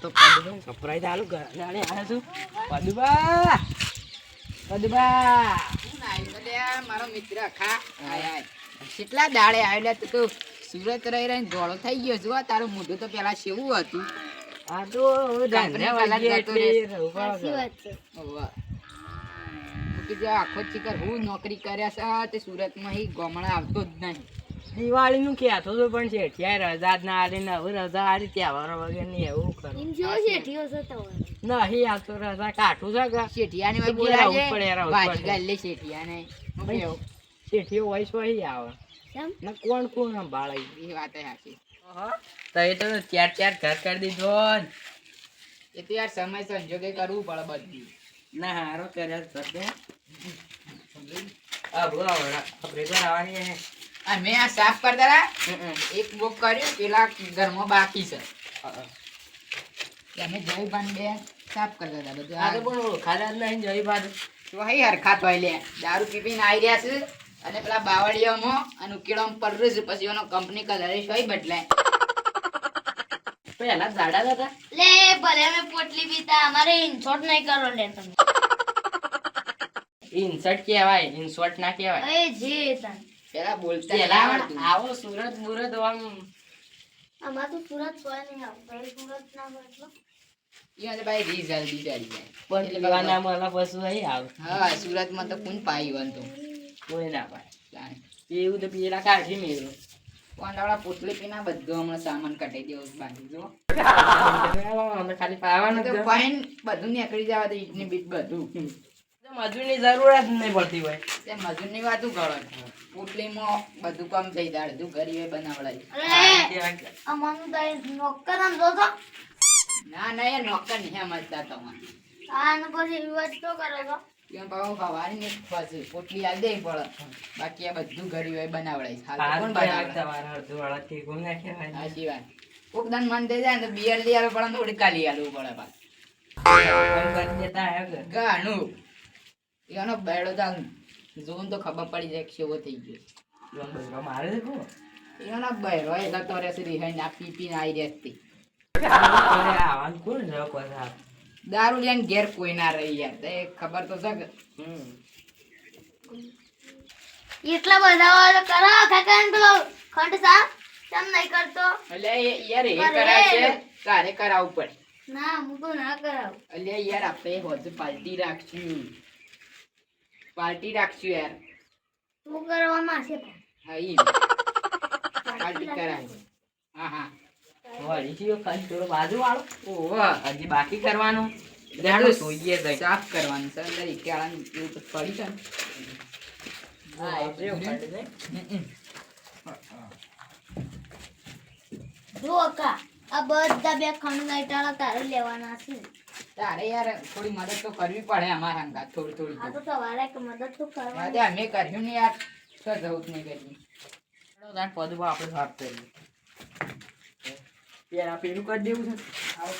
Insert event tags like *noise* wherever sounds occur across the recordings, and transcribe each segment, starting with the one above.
તો પદુબા સપરાઈ આલું ઘરે જાણે આવ્યા છું પદુબા પદુબા મારો મિત્ર ખા આય આય કેટલા દાડે આવેલા તું તો સુરત રહી રહીને ધોળો થઈ ગયો. જો તારું મોઢું તો પેલા શેવું હતું. આ તો આખો ચીકર હું નોકરી કર્યા છે તે સુરતમાં હી ગમણા આવતો જ નહીં. દિવાળીનું કહેતો તો પણ શેઠિયા રજા ના આલી ને હવે રજા આલી તહેવારો વગરની એવું કરું છે નહીં આ તો રજા કાઠું છે કે શેઠિયાની વાત ઘેર બોલાજે પડે. ગાલે શેઠિયાને શેઠિયો વોઇસ? વહી આવે ને કોણ કોણ સંભાળે એ વાત સાચી તો એ તો ચાર ચાર ઘર કરી દીધો. એ તો યાર સમય સંજોગે કરવું પડે બધી ના હારો કર્યા કરતો આ બોલો આપણે આવવાની હે આ મેં આ સાફ કરતા હતા, એક બુક કર્યું પેલા ઘરમાં બાકી છે. અમે અમે જયભાન બે સાફ કરતા હતા બધું. આ પણ ઓળખાતા જ નહીં જઈ બાજુ તો હઈ હરખા થોય લે. દારૂ પીપીને આવી રહ્યા છે. અને પેલા બાવળીઓમાં અને ઉકેળામાં પડ્યું છે પછી એનો કંપની કલર સોય બદલાય. પહેલા દાડા હતા. લે ભલે અમે પોટલી પીતા અમારે ઇન્સોર્ટ નહીં કરો લે તમે. ઇન્સર્ટ કહેવાય ઇન્સોર્ટ ના કહેવાય. એ જે તન. પેલા બોલતા આવો સુરત મુરત આમ. અમાર તો સુરત હોય નહીં આવું સુરત ના હોય એટલો ભાઈ જાય. પણ હા સુરતમાં તો કોણ પાઈ વન તો? કોઈ ના પાય એવું તો પેલા કાઢી મેળો કોંડાળા પોટલી પીના બધું હમણાં સામાન કટાઈ દેવું બાકી જો. *laughs* અમે ખાલી પાવાનું તો. પાઈન બધું નીકળી જવા દે ઈટની બીટ બધું. મજૂરની જરૂર જ નહીં પડતી હોય. તે મજૂરની વાતું કરો પોટલીમાં બધું કામ થઈ જાય અડધું ઘરી બનાવડાય. અમારું તો નોકર આમ જોતો ના ના એ નોકર નહીં સમજતા તમારે. આને પછી વિવાદ તો કરો છો. ત્યાં પાછું ખવાની ને પાછું પોટલી હાલ દે પડે બાકી આ બધું ઘડી હોય બનાવડાય. હાલ કોણ બનાવડાય? અડધું વાળા ઠીકું ના સાચી વાત. કોક દાન મન થઈ જાય ને તો બિયર લઈ આવે પડે ઉડકા લઈ પડે પાછું. કરી ઘણું. એનો બેડો તો જોન તો ખબર પડી જાય કેવો થઈ ગયો. મારે એનો બેડો એટલે તો. રહેશે રિહાઈ ના પી પીને આવી રહેતી? દારૂ લઈને ઘેર કોઈ ના રહી યાર તે ખબર તો છે એટલા બધા વાળો કરો કાકા પેલો ખંડ સા કેમ નહીં કરતો? એટલે એ- યાર એ અરે. છે તારે કરાવવું પડે. ના હું તો ના કરાવું. એટલે યાર આપણે હોજ પાલટી રાખશું. પાર્ટી રાખશું યાર. તું કરવામાં છે હા ઈ. પાર્ટી કરાય. હા હા. ખાલી થોડો બાજુ વાળો. ઓહો. હજી બાકી કરવાનું. જાણું જોઈએ તો સાફ કરવાનું છે. અંદર ઈકેળાનું એવું તો પડી છે હા એટલે એવું છે દે. હમ, જો કા આ બધા બે ખંડ નાઈટાળા તારે લેવાના છે. તારે યાર થોડી મદદ તો કરવી પડે અમારા અંગા થોડી થોડી આ તો. સવારે તમારે કે મદદ તો કરવાની. દે અમે કર્યું ને યાર તો જવું જ નહીં કર્યું. ચલો તાર પદમાં આપણે સાફ કરીએ પેલા પેલું કરી દેવું છે. આવો.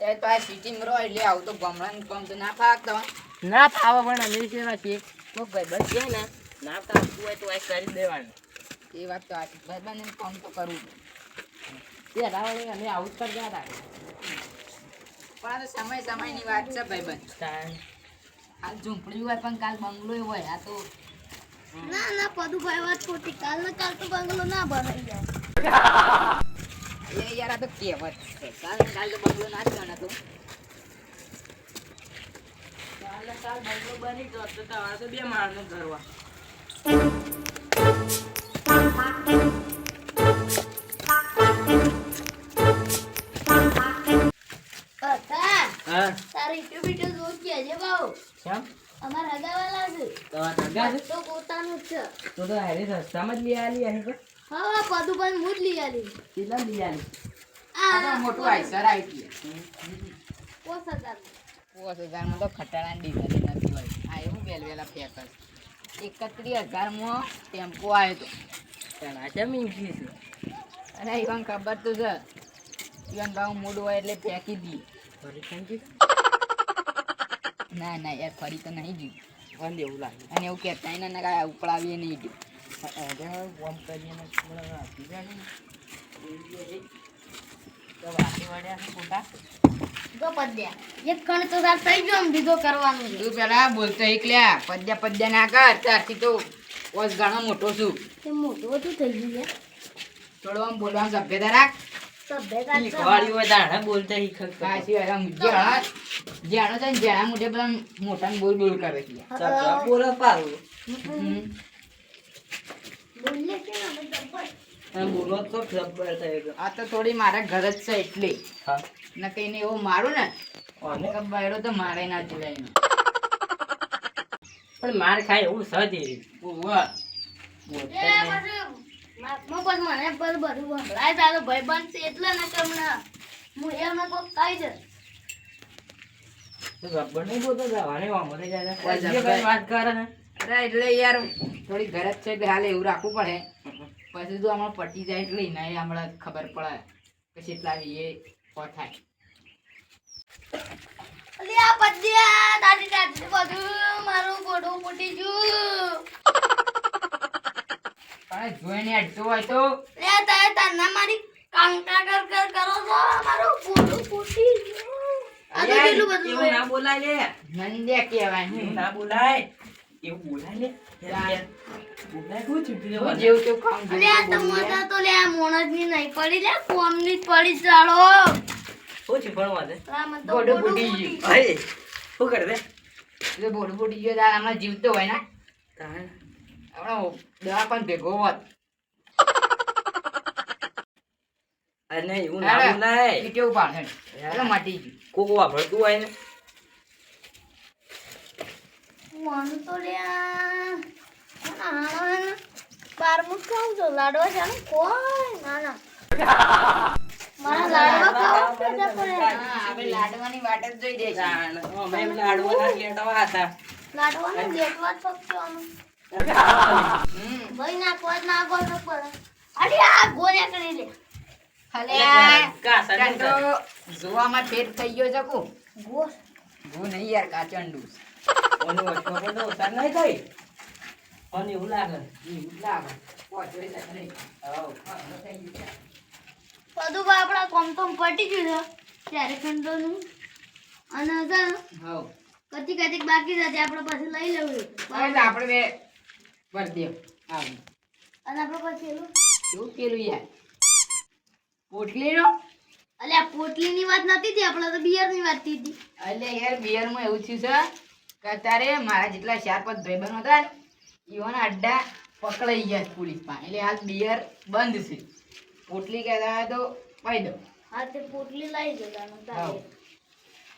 તો આ સિટીમાં રહો એટલે આવું તો ગામડાનું કામ તો ના ફાવતા. ના ફાવે પણ અમે છે છીએ? કોઈ બસ છે ને ના ફાવતું હોય તો આ કરી દેવાનું. એ વાત તો આ ભાઈબંધને ફોન તો કરવું? તે પેલા અમે આવું જ કરતા હતા. પણ આ તો સમય સમયની વાત છે ભાઈબંધ આ ઝૂંપડી હોય પણ કાલ બંગલો હોય આ તો ના ના પદુભાઈ વાત ખોટી. કાલ ને કાલ તો બંગલો ના બનાવી જાય. એ યાર આ તો કહેવત છે. કાલ ને કાલ તો બંગલો ના જ ગણે તો કાલ ને કાલ બંગલો બની ગયો તો તમારે તો બે માણસો તારી આ મોટું આઈસર આવી ગયું. પોસ હજારમાં તો ખટાડાની ડીઝલ નથી હોય. આ એવું વેલ વેલા ફેકસ એકત્રીસ હજારમાં ટેમ્પો આવ્યો હતો ચણા કેમ ઈંકી છે. અને ખબર તો છે ઇવન ભાવ મૂડ હોય એટલે ફેંકી દી. ફરી ના ના યાર ફરી તો નહીં ગયું. મને એવું લાગે. અને એવું કહેતા એને ના કાંઈ ઉપડાવીએ નહીં ગયું. ફોન કરીને થોડા આપી દે ને. તો વાસી વળ્યા છે જો પદ્યા એક કણ તો સાફ થઈ ગયો બીજો કરવાનું છે. તું પેલા બોલતો એકલ્યા પદ્યા પદ્યા ના કર ત્યારથી તો વસ ઘણો મોટો છું. તે મોટું બધું થઈ ગયું થોડું આમ બોલવાનું સભ્યતા રાખ. મોટા બોલ બોલ કરે બોલે પારું. ના તો જબ્બર આ તો થોડી મારા ઘર જ છે એટલે. હા. ને કઈને એવું મારું ને અને? તો મારે ના ચલાય ને. પણ માર ખાય એવું સહજ મને તારો ભાઈબંધ છે એટલે ને કે હું એમને કોક કહી દે. રબર નહીં બોલતો જવાને વામરે જાય કોઈ. કઈ વાત કરે ને? એટલે યાર થોડી ઘર જ છે એટલે હાલ એવું રાખવું પડે. પછી તો આમાં પટી જાય એટલે એને હમણાં ખબર પડે પછી એટલા થાય. પદ્યા દાદી બધું મારું ગોડું ફૂટી ગયું. પણ જોઈને અડતું હોય તો. લે તારે તન્ના મારી કાંકા કર કર કરો છો? મારું ગોડું ફૂટી ગયું. આ તો કેટલું બધું ના બોલાય લે. નંદ્યા કહેવાય. ના બોલાય. એવું બોલાય લે બોલાય શું ચૂંટણી હું જેવું તેવું કામ અલે આ જેવું તેવું બોલીએ. તમારા તો લે આ મોણસની નહીં પડી લે પડી ચાલો શું ભણવા દે ફૂટી ગયું. અરે શું કરે દે એટલે ફૂટી ગયો તાર હમણાં જીવતો હોય ને હમણાં હમણાં પણ ભેગો હોત અને એવું ના બોલાય કેવું પાડે એટલે મટી ગયું કોક વાપરતું હોય ને હું તો લે આ કોના હાણા ને બારમું ખાવું છું લાડવા છે ને કોઈ ના ના. મારા લાડવા ખાવા છે ને પણ. હા, આપણે લાડવાની વાટ જ જોઈ દે છે. લાડવાના લેટવા હતા. લાડવાનું જેટવા જ ફક્ત. ભાઈ નાખવા જ નાખો તો પડે. અરે આ ગોળ્યા કરી લે જોવામાં ફેર થઈ ગયો છે કુ? ગોળ. હું નહીં યાર કાચંડુ ઓનું વચમાં પણ તો ઉતાર નહીં થઈ અને એવું લાગે એવું લાગે પોચડી શકે નહીં. બધું આપણા કોમ કોમ પટી ગયું છે ત્યારે ખંડોનું અને હતા ને કચી કતી બાકી છે આપણે પછી લઈ લેવું એટલે આપણે બે ભરી દે આવું અને આપણે પછી એલું એવું પેલું યાર પોટલીનો અલ્યા પોટલીની વાત નથી હતી આપણે તો બિયરની વાત થઈ હતી અલ્યા યાર બિયરમાં એવું થયું છે અત્યારે મારા જેટલા ચાર પાંચ ભાઈબંધ હતા ને ઈવોના અડ્ડા પકડાઈ ગયા છે પાસે એટલે હાલ બિયર બંધ છે. પોટલી કહેતા હોય તો પાઈ દો હા તે પોટલી લઈ જતા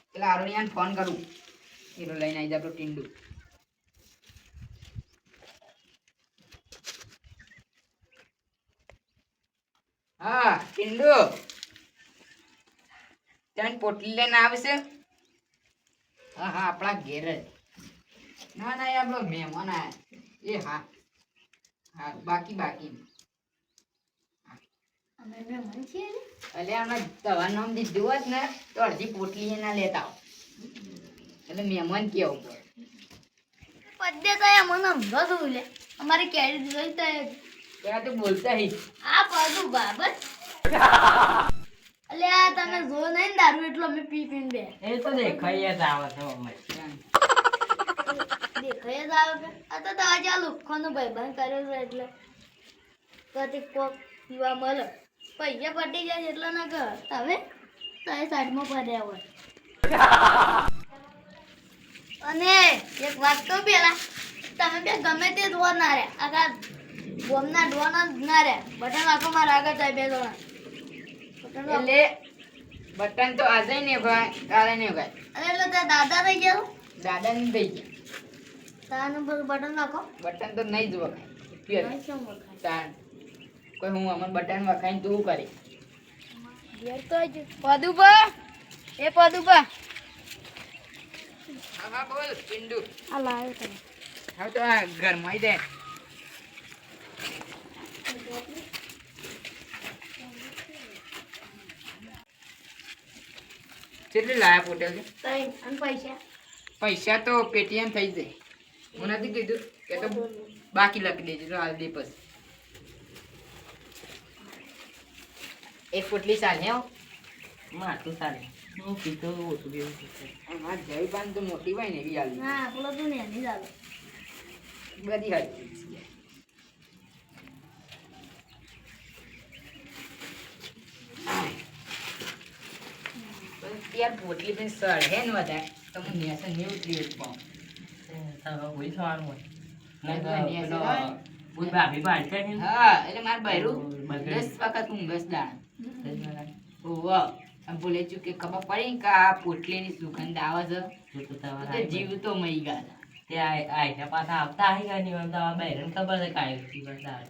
એટલે આરોનિયાને ફોન કરું. હીરો લઈને આવી જાય ટીંડું. હા ટીંડુ. ત્યાં પોટલી લઈને આવશે? હા હા આપણા ઘેર જ. ના ના એ આપણો મહેમાન આ એ હા. હા બાકી બાકી. અમે મહેમાન છીએ એટલે હમણાં તમારું નામ દીધું હોત ને તો અડધી પોટલી એના લેતા આવો. એટલે મહેમાન કેવું પદ્ય તો એ મને સમજાતું લે અમારે કેરી જોઈ તો એ- ત્યાં તો બોલતા હી. આ પાછું બાબત. *laughs* અલે આ તમે જો નહીં દારૂ એટલો અમે પી પીન બે. એ તો દેખાય જ આવે છે અમે. દેખાય જ આવે આ તો આજે આ ભાઈ ભાઈબંધ કર્યો છે એટલે. કદી કોક પીવા મળે. પૈસા પટી જાય એટલે ના કર તમે? તમે સાઈડમાં પડ્યા હોય. અને એક વાત તો પેલા. તમે બે ગમે તે ધોવા ના રહ્યા. આખા ગોમના ડોન જ ના રહ્યા. બટન આખો મારા આગળ થાય બે આખો- એટલે બટન તો આજે નહીં ભાઈ કાલે નહીં ભાઈ એટલે તો દાદા થઈ ગયા દાદા ને થઈ ગયા. તાનું બટન નાખો. બટન તો નહીં જ વખાય પ્યોર. તાણ કોઈ હું અમર બટન વખાઈને તું કરી. ઘેર તો જ. પદુબા એ પદુબા હા બોલ પિંડુ આ લાવ્યો હવે તો આ ઘરમાં દે કેટલી લાયા પોટેલ તઈ અને પૈસા. પૈસા તો પેટીએમ થઈ જાય. હું નથી કીધું કે તો બાકી લખી દેજો તો હાલ દે પછી. એક પોટલી ચાલે હો. માટલું ચાલે. હું પીતો ઓછું જઈ હા જયપાન તો મોટી હોય ને એવી હાલ. હા પેલો તું ને બધી હાલ. યાર પોટલી પણ સળે ને વધારે. તો હું નેસન નહીં ઉતરી પાઉં કોઈ થવાનું હોય. ભાભી પાડશે હા એટલે મારે બૈરું દસ વખત હું બસ દાણ બોલે છું કે ખબર પડી કે આ પોટલીની સુગંધ આવે છે. જીવ તો મઈ ગયા ત્યાં આયશા પાછા આવતા આવી ગયા નહીં આમ તો આ ખબર છે કાંઈ બધા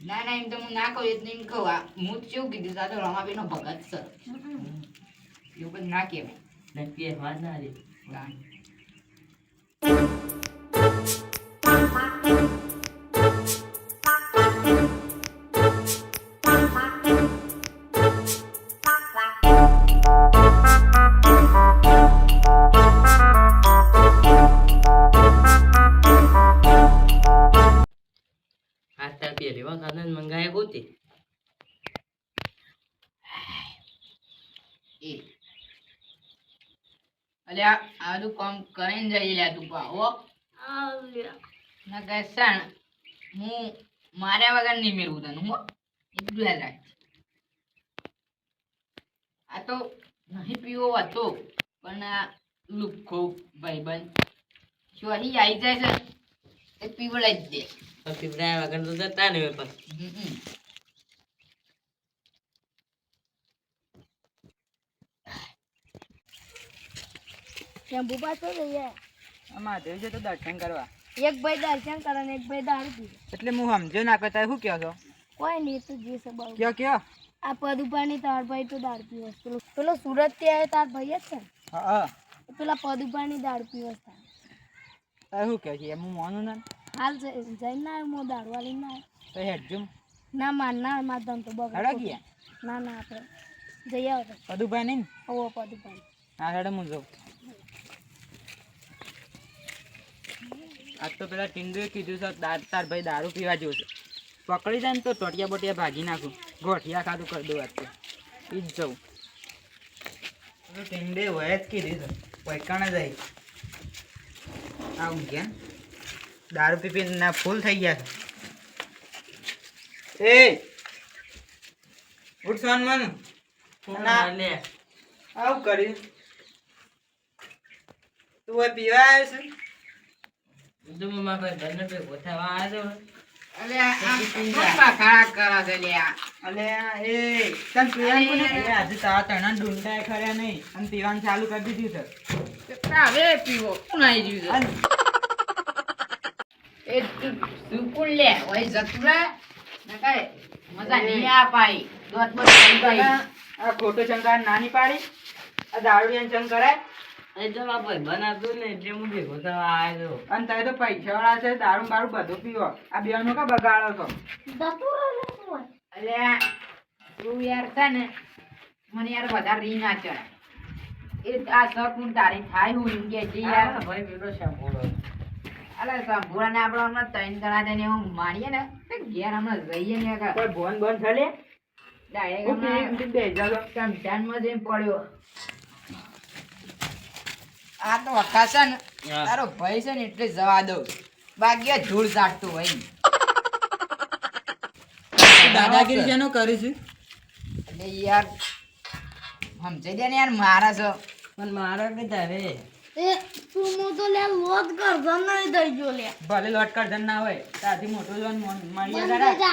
ના ના એમ તો હું ના કહું એટલે એમ કહું હું કેવું કીધું તો રમાબેનનો ભગત છે. એવું બધું ના કહેવાય નક્કી વાત ના રે. આ વખત મંગાયા ગોતી. એ અલ્યા આ બધું કામ કરીને જઈ લે તું પાહો ના કહેશાણ સણ હું માર્યા વગર નહીં મેળવું તને હું. એટલું યાદ રાખજે આ તો નહીં પીવો હતો પણ આ લુખો ભાઈબંધ. શું અહીં આવી જાય છે? એ પીવડાવી જ દે. પીવડાયા વગર તો જતા નહીં પછી. શેમ્પુ પાછો જઈએ મહાદેવ છે તો દર્શન કરવા. એક ભાઈ દર્શન કરે ને એક ભાઈ દારૂ પીવે એટલે હું સમજો ના કરતા શું કહો છો? કોઈ નહીં તું જે સબ કયો કયો આ પદુપાની તાર ભાઈ તો દારૂ પીવે. પેલો પેલો સુરતથી આવ્યો તાર ભાઈ જ છે? હા હા. પેલા પદુપાની દારૂ પીવે તાર. શું કહે છે એમ હું માનું ના? હાલ જઈ- જઈને ના આવ્યો, હું દારૂ વાળી ના આવ્યો. તો હેડજો ના માર ના માર ધમ તો બગડ. ગયા. ના ના આપણે જઈ આવો પદુભાઈ નહીં ને? ઓવો પદુપાની હા હેડો હું જાઉં. આજ તો પેલા ટીંડુએ કીધું છે તાર ભાઈ દારૂ પીવા જેવું છે. પકડી જાય ને તો ટોટિયા બોટિયા ભાગી નાખું. ગોઠિયા ખાધું કરી દઉં આજ તો. એ જ જવું ટીંડે વય જ કીધું છે. પૈકાણે જાય આવું. ગયા દારૂ પી પીને ના ફૂલ થઈ ગયા છે. એ! ઉઠ સોન મન ના. લે. આવું કર્યું. તું પીવા આવ્યો છે? તો હું મારા ભાઈબંધને ભેગો થવા આવ્યો હતો. અલ્યા આ પપ્પા ખાડા કરા છે લ્યા અલે એ તને પીવાનું કોને કીધું? આજે તારા તણા ડુંડાએ ખર્યા નહીં. અને પીવાનું ચાલુ કરી દીધું છે. હવે પીવો. કોણ આવી ગયું એ તું સુકુન લે ઓય જતું રહે મજા નહીં આ પાઈ દોત બોત આ ખોટો શંકા નાની પાડી. આ દારૂ ચંગ કરાય. એ તો મારા ભાઈબંધ હતું ને એટલે હું ભેગો થવા આવ્યો. અને તારે તો પૈસા વાળા છે દારૂ બારૂ બધું પીવો. આ બેનો કા બગાડો છો? ને. અલ્યા તું યાર છે ને મને યાર વધારે રી ના એ આ શકુન તારી થાય હું એમ કે છે યાર. ભાઈ પેલો શાંભળો. અલે સાંભળા ને આપણે હમણાં ત્રણ જણા થઈને હું મારીએ ને ઘેર હમણાં જઈએ ને. કોઈ ભોન બોન હું પી હમણાં પી બેસી જાઉં જઈને પડ્યો. આ તો વખાશે ને. તારો ભાઈ છે ને એટલે જવા દઉં. બાકી ધૂળ ચાટતું હોય ને. *laughs* દાદાગીરી જેનો કરી છું? એટલે યાર સમજાઈ દે ને યાર મારા છો. પણ મારો કે તારે? એ તું તો લે લોટ નહીં થઈ ગયો લે. ભલે લોટ કરજણ ના હોય. તારથી મોટો જોન મળીએ બંધ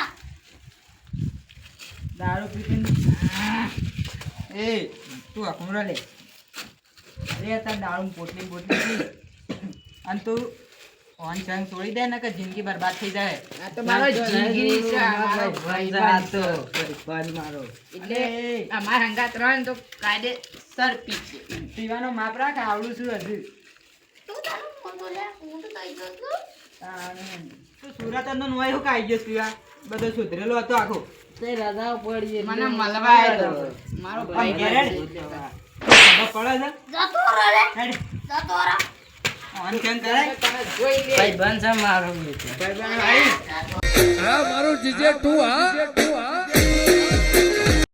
દારૂ પી પીને એ તું અકમરો લે. અરે તાર દાળું પોટલી પોટલી અને તું ઓન સંગ છોડી દે ને કે જિંદગી બરબાદ થઈ જાય. આ તો મારો જિંદગી છે મારો ભાઈ છે. ભાઈબંધ મારો. એટલે અરે, હંગા ત્રણ તો કાયદે સર પી છે. પીવાનો માપ રાખ આવડું છું હજુ. તું તારું ફોન બોલે હું તો કઈ ગયો છું તું સુરત નો નોય હું કાઈ ગયો પીવા બધો સુધરેલો હતો આખો. તે રજા પડી મને મળવા આવ્યો મારો ભાઈ પડે છે જતો હેડ. જતો રહે. ઓન કેમ કરાય તમે જોઈ લે ભાઈ બંધ છે મારો ભાઈ બહેન હા મારું જીજે તું હા.